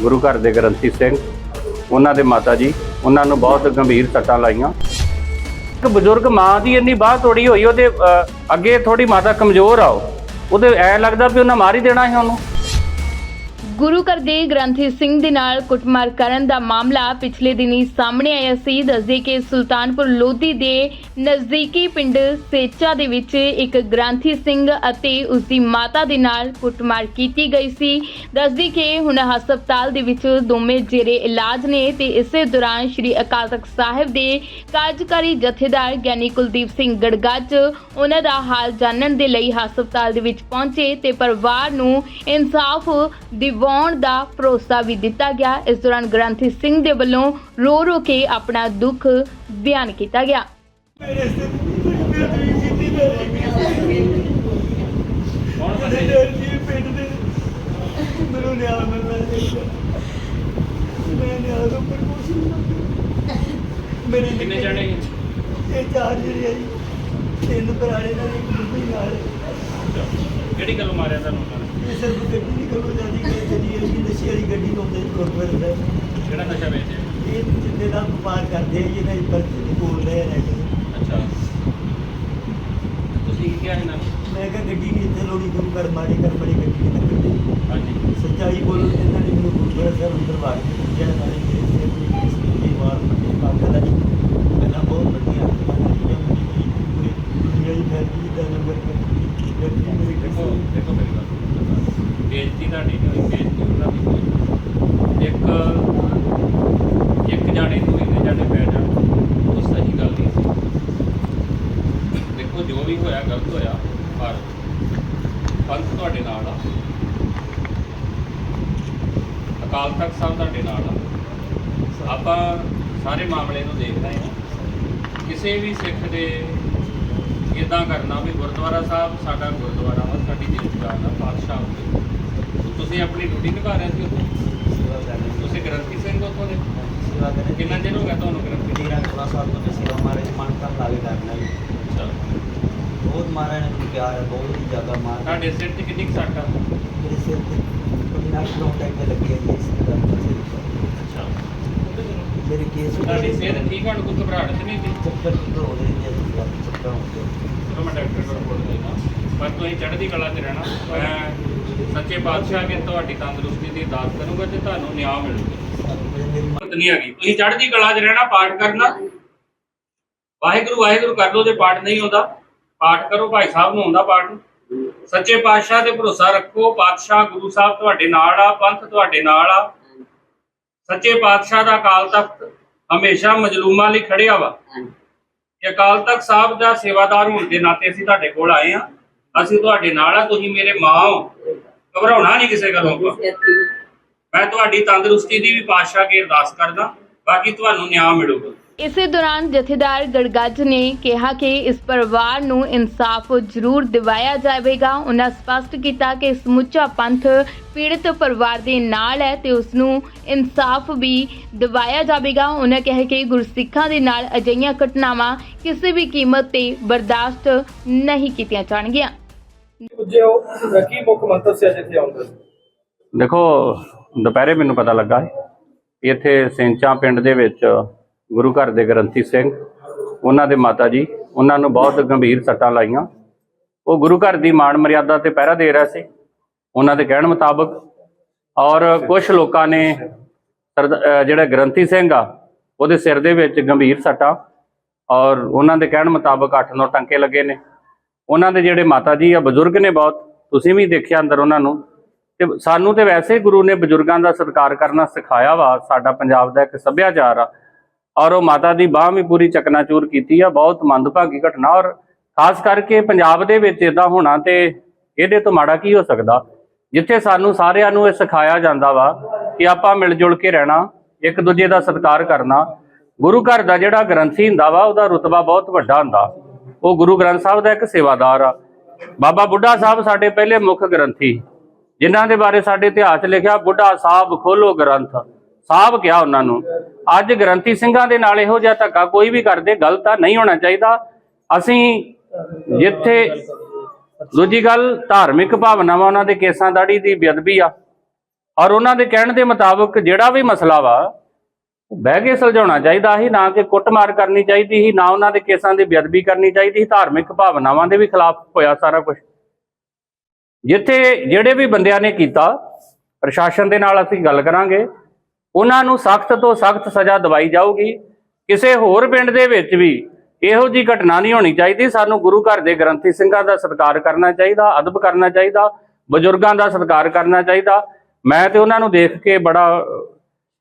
ਗੁਰੂ ਘਰ ਦੇ ਗ੍ਰੰਥੀ ਸਿੰਘ, ਉਹਨਾਂ ਦੇ ਮਾਤਾ ਜੀ, ਉਹਨਾਂ ਨੂੰ ਬਹੁਤ ਗੰਭੀਰ ਸੱਟਾਂ ਲਾਈਆਂ। ਇੱਕ ਬਜ਼ੁਰਗ ਮਾਂ ਦੀ ਇੰਨੀ ਬਾਹ ਤੋੜੀ ਹੋਈ, ਉਹਦੇ ਅੱਗੇ ਥੋੜੀ ਮਾਤਾ ਕਮਜ਼ੋਰ ਆ ਉਹਦੇ ਐ ਲੱਗਦਾ ਵੀ ਉਹਨਾਂ ਮਾਰੀ ਦੇਣਾ ਸੀ ਉਹਨੂੰ। ਗੁਰੂ ਘਰ ਦੇ ਗ੍ਰੰਥੀ ਸਿੰਘ ਦੇ ਨਾਲ ਕੁੱਟਮਾਰ ਕਰਨ ਦਾ ਮਾਮਲਾ ਪਿਛਲੇ ਦਿਨੀ ਸਾਹਮਣੇ ਆਇਆ ਸੀ। ਦੱਸਦੇ ਕਿ ਸੁਲਤਾਨਪੁਰ ਲੋਧੀ ਦੇ ਨਜ਼ਦੀਕੀ ਪਿੰਡ ਸੇਚਾ ਦੇ ਵਿੱਚ ਇੱਕ ਗ੍ਰੰਥੀ ਸਿੰਘ ਅਤੇ ਉਸ ਦੀ ਮਾਤਾ ਦੇ ਨਾਲ ਕੁੱਟਮਾਰ ਕੀਤੀ ਗਈ ਸੀ। ਦੱਸਦੀ ਕਿ ਹੁਣ ਹਸਪਤਾਲ ਦੇ ਵਿੱਚ ਦੋਵੇਂ ਜੇਰੇ ਇਲਾਜ ਨੇ ਤੇ ਇਸੇ ਦੌਰਾਨ ਸ੍ਰੀ ਅਕਾਲ ਤਖਤ ਸਾਹਿਬ ਦੇ ਕਾਰਜਕਾਰੀ ਜਥੇਦਾਰ ਗਿਆਨੀ ਕੁਲਦੀਪ ਸਿੰਘ ਗੜਗੱਜ ਉਹਨਾਂ ਦਾ ਹਾਲ ਜਾਣਨ ਦੇ ਲਈ ਹਸਪਤਾਲ ਦੇ ਵਿੱਚ ਪਹੁੰਚੇ ਤੇ ਪਰਿਵਾਰ ਨੂੰ ਇਨਸਾਫ ਦੀ ਦਿਵਾਉਣ ਦਾ ਭਰੋਸਾ ਵੀ ਦਿੱਤਾ ਗਿਆ। ਇਸ ਦੌਰਾਨ ਗ੍ਰੰਥੀ ਸਿੰਘ ਦੇ ਵੱਲੋਂ ਰੋ ਰੋ ਕੇ ਆਪਣਾ ਦੁੱਖ ਬਿਆਨ ਕੀਤਾ ਗਿਆ। ਮੇਰੇ ਮੈਨੂੰ ਨਿਆਂ ਮਿਲਣਾ ਚਾਹੀਦਾ ਮੈਂ ਨਿਆਂ ਤੋਂ ਪਰ ਕਿੰਨੇ ਜਾਣੇ ਇਹ ਚਾਰ ਜਿਹੜੇ ਆ ਜੀ ਤਿੰਨ ਪੁਰਾਣੇ ਨਾਲ ਇੱਕ ਮੁੰਡੀ ਨਾਲ। ਕਿਹੜੀ ਗੱਲ ਮਾਰਿਆ ਤੁਹਾਨੂੰ ਉਹਨਾਂ ਨੇ? ਇਹ ਸਿਰਫ ਨਹੀਂ ਕਰੋ ਜਾਂਦੀ ਕਿ ਜਿਹੜੀ ਇਹ ਨਸ਼ੇ ਵਾਲੀ ਗੱਡੀ ਲਾਉਂਦੇ ਗੁਰਦੁਆਰੇ ਦਾ ਕਿਹੜਾ ਨਸ਼ਾ ਵੇਚਿਆ ਇਹ ਜਿੰਨੇ ਦਾ ਵਪਾਰ ਕਰਦੇ ਆ ਜਿਹਨਾਂ ਦੀ ਪਰਚੀ ਨਹੀਂ ਬੋਲਦੇ ਆ ਅੱਛਾ। ਤੁਸੀਂ ਕੀ ਕਿਹਾ ਇਹਨਾਂ ਨੂੰ? ਮੈਂ ਕਿਹਾ ਗੱਡੀ ਨਹੀਂ ਇੱਥੇ ਲੋੜੀ ਗੁਰੂ ਘਰ ਮਾਰੀ ਕਰ ਬੜੀ ਗੱਡੀ ਨਹੀਂ ਲੱਗਦੀ ਹਾਂਜੀ। ਸੱਚਾਈ ਬੋਲੋ ਤੇ ਇਹਨਾਂ ਨੇ ਮੈਨੂੰ ਗੁਰਦੁਆਰਾ ਸਾਹਿਬ ਅੰਦਰ ਕੇ ਜਿਹੜਾ ਨਾਲੇ ਮੇਰੇ ਸਿਰ ਤੇ ਇਸ ਦੀ ਵਾਰ ਪਾਗਲ ਹੈ ਪਹਿਲਾਂ ਬਹੁਤ ਵਧੀਆ ਜਿਹੜੀਆਂ ਮੇਰੀ ਪੂਰੀ ਦੁਨੀਆ ਦੀ ਫੈਮਿਲੀ ਦਾ ਨੰਬਰ ਦੇਖੋ ਦੇਖੋ ਮੇਰੀ ਗੱਲ ਸੁਣੋ। ਬੇਇੱਜ਼ਤੀ ਤੁਹਾਡੀ ਨਹੀਂ ਹੋਈ, ਬੇਇੱਜ਼ਤੀ ਉਹਨਾਂ ਦੀ ਹੋਈ। ਇੱਕ ਇੱਕ ਜਾਣੇ ਨੂੰ ਇੰਨੇ ਜਾਣੇ ਪੈ ਜਾਣ, ਉਹ ਸਹੀ ਗੱਲ ਨਹੀਂ ਸੀ। ਦੇਖੋ, ਜੋ ਵੀ ਹੋਇਆ, ਗਲਤ ਹੋਇਆ, ਪਰ ਪੰਥ ਤੁਹਾਡੇ ਨਾਲ ਆ। ਅਕਾਲ ਤਖਤ ਸਾਹਿਬ ਤੁਹਾਡੇ ਨਾਲ ਆ। ਆਪਾਂ ਸਾਰੇ ਮਾਮਲੇ ਨੂੰ ਦੇਖ ਰਹੇ ਹਾਂ। ਕਿਸੇ ਵੀ ਸਿੱਖ ਦੇ ਇਦਾਂ ਕਰਨਾ ਵੀ ਗੁਰਦੁਆਰਾ ਸਾਹਿਬ ਸਾਡਾ ਗੁਰਦੁਆਰਾ ਵਾ ਸਾਡੀ ਜੀਵਨ ਦਾ ਪਾਤਸ਼ਾਹ ਉੱਤੇ ਤੁਸੀਂ ਆਪਣੀ ਡਿਊਟੀ ਨਿਭਾ ਰਹੇ ਸੀ ਉੱਥੇ? ਤੁਸੀਂ ਗ੍ਰੰਥੀ ਸਿੰਘ ਉੱਥੋਂ ਦੇ? ਸੇਵਾ ਕਰਨੀ ਕਿੰਨਾ ਚਿਰ ਹੋ ਗਿਆ ਤੁਹਾਨੂੰ ਗ੍ਰੰਥੀ ਸਿੰਘ ਤੇਰਾਂ ਚੌਦਾਂ ਸਾਲ ਤੋਂ ਸੇਵਾ ਮਾਰੇ ਮਨ ਕਰ ਲਾਗੇ ਕਰਨਾ ਜੀ ਬਹੁਤ ਮਾਰਾ ਨੇ ਮੈਨੂੰ ਪਿਆਰ ਹੈ ਬਹੁਤ ਹੀ ਜ਼ਿਆਦਾ ਮਾਰ ਤੁਹਾਡੇ ਸਿਰ 'ਚ ਕਿੰਨੀ ਸੱਟ ਆ? ਮੇਰੇ ਸਿਰ ਤੇ ਕੋਈ ਨਾ ਪ੍ਰੋਟੈਕਟ ਤੇ ਲੱਗੀ ਹੈ ਜੀ ਇਸ ਦਾ ਅੱਛਾ। ਮੇਰੇ ਕੇਸ ਤੁਹਾਡੀ ਸਿਹਤ ਠੀਕ ਹੁਣ ਕੋਈ ਘਬਰਾਹਟ ਤਾਂ ਨਹੀਂ ਸੀ? ਚੱਕਰ ਹੋ ਰਹੇ ਨੇ ਜੀ ਚਲੋ ਮੈਂ ਡਾਕਟਰ ਕੋਲ ਰਿਪੋਰਟ ਦੇਣਾ ਪਰ ਤੁਸੀਂ ਚੜ੍ਹਦੀ ਕਲਾ 'ਚ ਰਹਿਣਾ। ਮੈਂ ਸੱਚੇ ਪਾਤਸ਼ਾਹ ਅੱਗੇ ਤੁਹਾਡੀ ਤੰਦਰੁਸਤੀ ਦੀ ਅਰਦਾਸ ਕਰੂੰਗਾ ਤੇ ਤੁਹਾਨੂੰ ਨਿਆਂ ਮਿਲੂਗਾ। ਨਹੀਂ ਹੈਗੀ। ਤੁਸੀਂ ਚੜ੍ਹਦੀ ਕਲਾ 'ਚ ਰਹਿਣਾ, ਪਾਠ ਕਰਨਾ। ਵਾਹਿਗੁਰੂ ਵਾਹਿਗੁਰੂ ਕਰ ਲਓ ਜੇ ਪਾਠ ਨਹੀਂ ਆਉਂਦਾ ਪਾਠ ਕਰੋ, ਭਾਈ ਸਾਹਿਬ ਨੂੰ ਆਉਂਦਾ ਪਾਠ। ਸੱਚੇ ਪਾਤਸ਼ਾਹ ਤੇ ਭਰੋਸਾ ਰੱਖੋ। ਪਾਤਸ਼ਾਹ, ਗੁਰੂ ਸਾਹਿਬ ਤੁਹਾਡੇ ਨਾਲ ਆ, ਪੰਥ ਤੁਹਾਡੇ ਨਾਲ ਆ। ਸੱਚੇ ਪਾਤਸ਼ਾਹ ਦਾ ਅਕਾਲ ਤਖਤ ਹਮੇਸ਼ਾ ਮਜਲੂਮਾਂ ਲਈ ਖੜਿਆ ਵਾ। ਅਕਾਲ ਤਖਤ ਸਾਹਿਬ ਦਾ ਸੇਵਾਦਾਰ ਹੋਣ ਦੇ ਨਾਤੇ ਅਸੀਂ ਤੁਹਾਡੇ ਕੋਲ ਆਏ ਆ ਅਸੀਂ ਤੁਹਾਡੇ ਨਾਲ ਆ, ਤੁਸੀਂ ਮੇਰੇ ਮਾਂ ਹੋ। ਘਬਰਾਉਣਾ ਨਹੀਂ ਕਿਸੇ ਗੱਲੋਂ ਮੈਂ ਤੁਹਾਡੀ ਤੰਦਰੁਸਤੀ ਦੀ ਵੀ ਪਾਤਸ਼ਾਹ ਅੱਗੇ ਅਰਦਾਸ ਕਰਦਾ। ਬਾਕੀ ਤੁਹਾਨੂੰ ਨਿਆਂ ਮਿਲੂਗਾ। ਇਸੇ ਦੌਰਾਨ ਜਥੇਦਾਰ ਗੜਗੱਜ ਨੇ ਕਿਹਾ ਕਿ ਇਸ ਪਰਿਵਾਰ ਨੂੰ ਇਨਸਾਫ ਜ਼ਰੂਰ ਦਿਵਾਇਆ ਜਾਵੇਗਾ। ਉਹਨਾਂ ਸਪਸ਼ਟ ਕੀਤਾ ਕਿ ਸਮੁੱਚਾ ਪੰਥ ਪੀੜਤ ਪਰਿਵਾਰ ਦੇ ਨਾਲ ਹੈ ਤੇ ਉਸ ਨੂੰ ਇਨਸਾਫ ਵੀ ਦਿਵਾਇਆ ਜਾਵੇਗਾ। ਉਹਨਾਂ ਕਿਹਾ ਕਿ ਗੁਰਸਿੱਖਾਂ ਦੇ ਨਾਲ ਅਜਿਹੀਆਂ ਘਟਨਾਵਾਂ ਕਿਸੇ ਵੀ ਕੀਮਤ ਤੇ ਬਰਦਾਸ਼ਤ ਨਹੀਂ ਕੀਤੀਆਂ ਜਾਣਗੀਆਂ। ਕੀ ਮੁੱਖ ਮੰਤਵ ਸੀ ਇੱਥੇ ਦੇਖੋ ਦੁਪਹਿਰੇ ਮੈਨੂੰ ਪਤਾ ਲੱਗਾ ਇੱਥੇ ਸੈਂਚਾਂ ਪਿੰਡ ਦੇ ਵਿੱਚ ਗੁਰੂ ਘਰ ਦੇ ਗ੍ਰੰਥੀ ਸਿੰਘ, ਉਹਨਾਂ ਦੇ ਮਾਤਾ ਜੀ, ਉਹਨਾਂ ਨੂੰ ਬਹੁਤ ਗੰਭੀਰ ਸੱਟਾਂ ਲਾਈਆਂ। ਉਹ ਗੁਰੂ ਘਰ ਦੀ ਮਾਣ ਮਰਿਆਦਾ ਤੇ ਪਹਿਰਾ ਦੇ ਰਿਹਾ ਸੀ, ਉਹਨਾਂ ਦੇ ਕਹਿਣ ਮੁਤਾਬਕ। ਔਰ ਕੁਝ ਲੋਕਾਂ ਨੇ ਸਰਦ- ਜਿਹੜਾ ਗ੍ਰੰਥੀ ਸਿੰਘ ਆ, ਉਹਦੇ ਸਿਰ ਦੇ ਵਿੱਚ ਗੰਭੀਰ ਸੱਟਾਂ ਔਰ ਉਹਨਾਂ ਦੇ ਕਹਿਣ ਮੁਤਾਬਕ 8-9 ਟੰਕੇ ਲੱਗੇ ਨੇ। ਉਹਨਾਂ ਦੇ ਜਿਹੜੇ ਮਾਤਾ ਜੀ ਆ, ਬਜ਼ੁਰਗ ਨੇ ਬਹੁਤ, ਤੁਸੀਂ ਵੀ ਦੇਖਿਆ ਅੰਦਰ ਉਹਨਾਂ ਨੂੰ। ਤੇ ਸਾਨੂੰ ਤੇ ਵੈਸੇ ਗੁਰੂ ਨੇ ਬਜ਼ੁਰਗਾਂ ਦਾ ਸਤਿਕਾਰ ਕਰਨਾ ਸਿਖਾਇਆ ਵਾ, ਸਾਡਾ ਪੰਜਾਬ ਦਾ ਇੱਕ ਸੱਭਿਆਚਾਰ ਆ। ਔਰ ਉਹ ਮਾਤਾ ਦੀ ਬਾਹ ਵੀ ਪੂਰੀ ਚਕਨਾਚੂਰ ਕੀਤੀ ਆ, ਬਹੁਤ ਮੰਦਭਾਗੀ ਘਟਨਾ ਔਰ ਖਾਸ ਕਰਕੇ ਪੰਜਾਬ ਦੇ ਵਿੱਚ ਇਦਾਂ ਹੋਣਾ ਤੇ ਇਹਦੇ ਤੋਂ ਮਾੜਾ ਕੀ ਹੋ ਸਕਦਾ? ਜਿੱਥੇ ਸਾਨੂੰ ਸਾਰਿਆਂ ਨੂੰ ਇਹ ਸਿਖਾਇਆ ਜਾਂਦਾ ਵਾ ਕਿ ਆਪਾਂ ਮਿਲ ਜੁਲ ਕੇ ਰਹਿਣਾ, ਇੱਕ ਦੂਜੇ ਦਾ ਸਤਿਕਾਰ ਕਰਨਾ। ਗੁਰੂ ਘਰ ਦਾ ਜਿਹੜਾ ਗ੍ਰੰਥੀ ਹੁੰਦਾ ਵਾ, ਉਹਦਾ ਰੁਤਬਾ ਬਹੁਤ ਵੱਡਾ ਹੁੰਦਾ। ਉਹ ਗੁਰੂ ਗ੍ਰੰਥ ਸਾਹਿਬ ਦਾ ਇੱਕ ਸੇਵਾਦਾਰ ਆ। ਬਾਬਾ ਬੁੱਢਾ ਸਾਹਿਬ ਸਾਡੇ ਪਹਿਲੇ ਮੁੱਖ ਗ੍ਰੰਥੀ, ਜਿਨ੍ਹਾਂ ਦੇ ਬਾਰੇ ਸਾਡੇ ਇਤਿਹਾਸ 'ਚ ਲਿਖਿਆ, ਬੁੱਢਾ ਸਾਹਿਬ ਖੋਲੋ ਗ੍ਰੰਥ। ਸਾਹਿਬ ਕਿਹਾ ਉਹਨਾਂ ਨੂੰ ਅੱਜ ਗ੍ਰੰਥੀ ਸਿੰਘਾਂ ਦੇ ਨਾਲ ਇਹੋ ਜਿਹਾ ਧੱਕਾ ਕੋਈ ਵੀ ਕਰਦੇ, ਗਲਤ ਆ ਨਹੀਂ ਹੋਣਾ ਚਾਹੀਦਾ। ਅਸੀਂ ਜਿੱਥੇ ਦੂਜੀ ਗੱਲ, ਧਾਰਮਿਕ ਭਾਵਨਾਵਾਂ ਉਹਨਾਂ ਦੇ ਕੇਸਾਂ ਦਾੜੀ ਦੀ ਬੇਅਦਬੀ ਆ। ਔਰ ਉਹਨਾਂ ਦੇ ਕਹਿਣ ਦੇ ਮੁਤਾਬਕ ਜਿਹੜਾ ਵੀ ਮਸਲਾ ਵਾ ਬਹਿ ਕੇ ਸੁਲਝਾਉਣਾ ਚਾਹੀਦਾ ਸੀ, ਨਾ ਕਿ ਕੁੱਟਮਾਰ ਕਰਨੀ ਚਾਹੀਦੀ ਸੀ, ਨਾ ਉਹਨਾਂ ਦੇ ਕੇਸਾਂ ਦੀ ਬੇਅਦਬੀ ਕਰਨੀ ਚਾਹੀਦੀ ਸੀ। ਧਾਰਮਿਕ ਭਾਵਨਾਵਾਂ ਦੇ ਵੀ ਖਿਲਾਫ ਹੋਇਆ ਸਾਰਾ ਕੁਝ ਜਿੱਥੇ ਜਿਹੜੇ ਵੀ ਬੰਦਿਆਂ ਨੇ ਕੀਤਾ, ਪ੍ਰਸ਼ਾਸਨ ਦੇ ਨਾਲ ਅਸੀਂ ਗੱਲ ਕਰਾਂਗੇ। ਉਹਨਾਂ ਨੂੰ ਸਖਤ ਤੋਂ ਸਖਤ ਸਜ਼ਾ ਦਵਾਈ ਜਾਊਗੀ। ਕਿਸੇ ਹੋਰ ਪਿੰਡ ਦੇ ਵਿੱਚ ਵੀ ਇਹੋ ਜੀ ਘਟਨਾ ਨਹੀਂ ਹੋਣੀ ਚਾਹੀਦੀ। ਸਾਨੂੰ ਗੁਰੂ ਘਰ ਦੇ ਗ੍ਰੰਥੀ ਸਿੰਘਾਂ ਦਾ ਸਤਿਕਾਰ ਕਰਨਾ ਚਾਹੀਦਾ, ਅਦਬ ਕਰਨਾ ਚਾਹੀਦਾ, ਬਜ਼ੁਰਗਾਂ ਦਾ ਸਤਿਕਾਰ ਕਰਨਾ ਚਾਹੀਦਾ। ਮੈਂ ਤੇ ਉਹਨਾਂ ਨੂੰ ਦੇਖ ਕੇ ਬੜਾ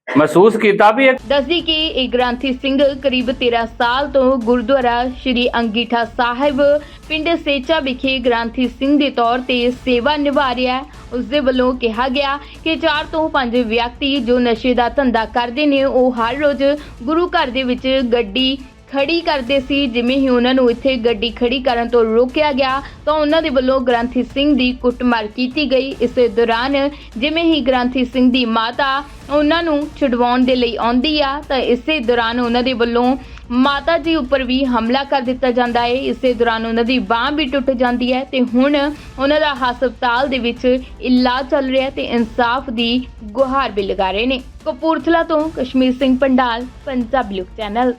ਮਹਿਸੂਸ ਕੀਤਾ ਵੀ ਦੱਸਦੀ ਕਿ ਇਹ ਗ੍ਰੰਥੀ ਸਿੰਘ ਕਰੀਬ 13 ਸਾਲ ਤੋਂ ਗੁਰਦੁਆਰਾ ਸ਼੍ਰੀ ਅੰਗੀਠਾ ਸਾਹਿਬ, ਪਿੰਡ ਸੇਚਾ ਵਿਖੇ ਗ੍ਰੰਥੀ ਸਿੰਘ ਦੇ ਤੌਰ ਤੇ ਸੇਵਾ ਨਿਭਾ ਰਿਹਾ ਹੈ। ਉਸ ਦੇ ਵੱਲੋਂ ਕਿਹਾ ਗਿਆ ਕਿ 4 ਤੋਂ 5 ਵਿਅਕਤੀ ਜੋ ਨਸ਼ੇ ਦਾ ਧੰਦਾ ਕਰਦੇ ਨੇ, ਉਹ ਹਰ ਰੋਜ਼ ਗੁਰੂ ਘਰ ਦੇ ਵਿੱਚ ਗੱਡੀ ਖੜੀ ਕਰਦੇ ਸੀ, ਜਿਵੇਂ ਹੀ ਉਹਨਾਂ ਨੂੰ ਇੱਥੇ ਗੱਡੀ ਖੜੀ ਕਰਨ ਤੋਂ ਰੋਕਿਆ ਗਿਆ, ਤਾਂ ਉਹਨਾਂ ਦੇ ਵੱਲੋਂ ਗ੍ਰੰਥੀ ਸਿੰਘ ਦੀ ਕੁੱਟਮਾਰ ਕੀਤੀ ਗਈ। ਇਸੇ ਦੌਰਾਨ ਜਿਵੇਂ ਹੀ ਗ੍ਰੰਥੀ ਸਿੰਘ ਦੀ ਮਾਤਾ ਉਹਨਾਂ ਨੂੰ ਛੁਡਵਾਉਣ ਦੇ ਲਈ ਆਉਂਦੀ ਆ, ਤਾਂ ਇਸੇ ਦੌਰਾਨ ਉਹਨਾਂ ਦੇ ਵੱਲੋਂ ਮਾਤਾ ਜੀ ਉੱਪਰ ਵੀ ਹਮਲਾ ਕਰ ਦਿੱਤਾ ਜਾਂਦਾ ਹੈ ਇਸੇ ਦੌਰਾਨ ਉਹਨਾਂ ਦੀ ਬਾਹ ਵੀ ਟੁੱਟ ਜਾਂਦੀ ਹੈ ਤੇ ਹੁਣ ਉਹਨਾਂ ਦਾ ਹਸਪਤਾਲ ਦੇ ਵਿੱਚ ਇਲਾਜ ਚੱਲ ਰਿਹਾ ਹੈ ਤੇ ਇਨਸਾਫ ਦੀ ਗੁਹਾਰ ਵੀ ਲਗਾ ਰਹੇ ਨੇ। ਕਪੂਰਥਲਾ ਤੋਂ ਕਸ਼ਮੀਰ ਸਿੰਘ ਪੰਡਾਲ, ਪੰਜਾਬ ਲੋਕ ਚੈਨਲ।